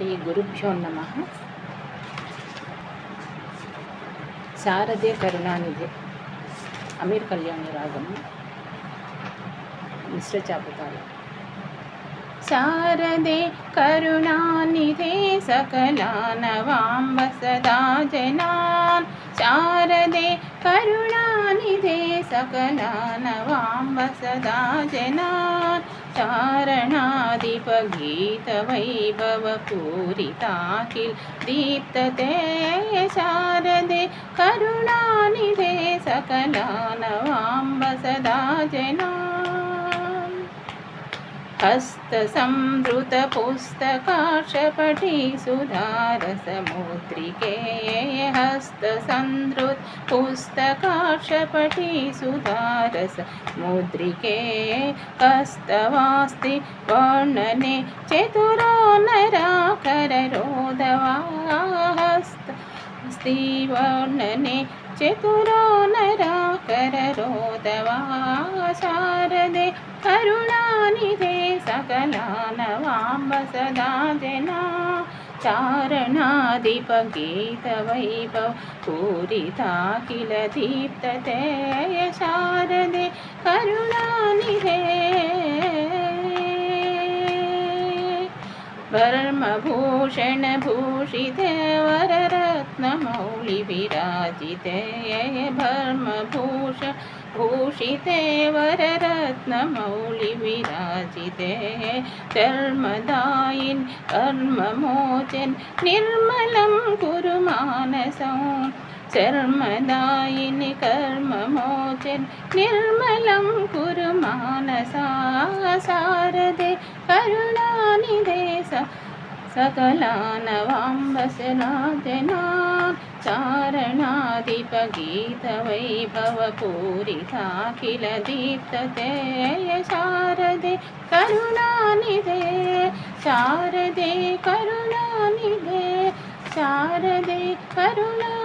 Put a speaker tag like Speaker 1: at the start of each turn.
Speaker 1: శ్రీ గురుభ్యో నమ. శారదే కరుణానిధి. అమీర్ కళ్యాణ రాగం. మిశ్ర చాపతాళం శారదే కరుణానిధే సకలానవాంబ సదా జనాన్. శారదే కరుణానిధే సకలానవాంబ సదా జనాన్. चारणादिपगीतवैभवपूरिताखिल दीप्तते शारदे करुणानिधे सकलानवाम्ब हस्तसंहृतपुस्तकाशपटी सुधारसमुद्रिके हस्तसंहृत पुस्तकाशपटी सुधारस मुद्रिके कस्तवास्ति वर्णने चतुरो नराकररोधवा हस्त अस्ति वर्णने चतुरो नराकररोधवा शारदे करुणानिधे सकलानवाम्ब सदा जना चारणादिपगीतवैभव पूरिता किल दीप्तते शारदे करुणानिधे। भर्मभूषणभूषिते वररत्नमौलिविराजिते भर्मभूष भूषिते वररत्नमौलिविराजिते धर्मदायिन् कर्ममोचन् निर्मलं कुरु मानसं चर्मदायिनि कर्ममोचन् निर्मलं कुरु मानसा सारदे करुणानिधे स सकलानवाम्बसनाजना चारणादिपगीतवैभवपूरिताखिल दीप्तते शारदे करुणानिधे शारदे करुणानिधे शारदे करुणानिधे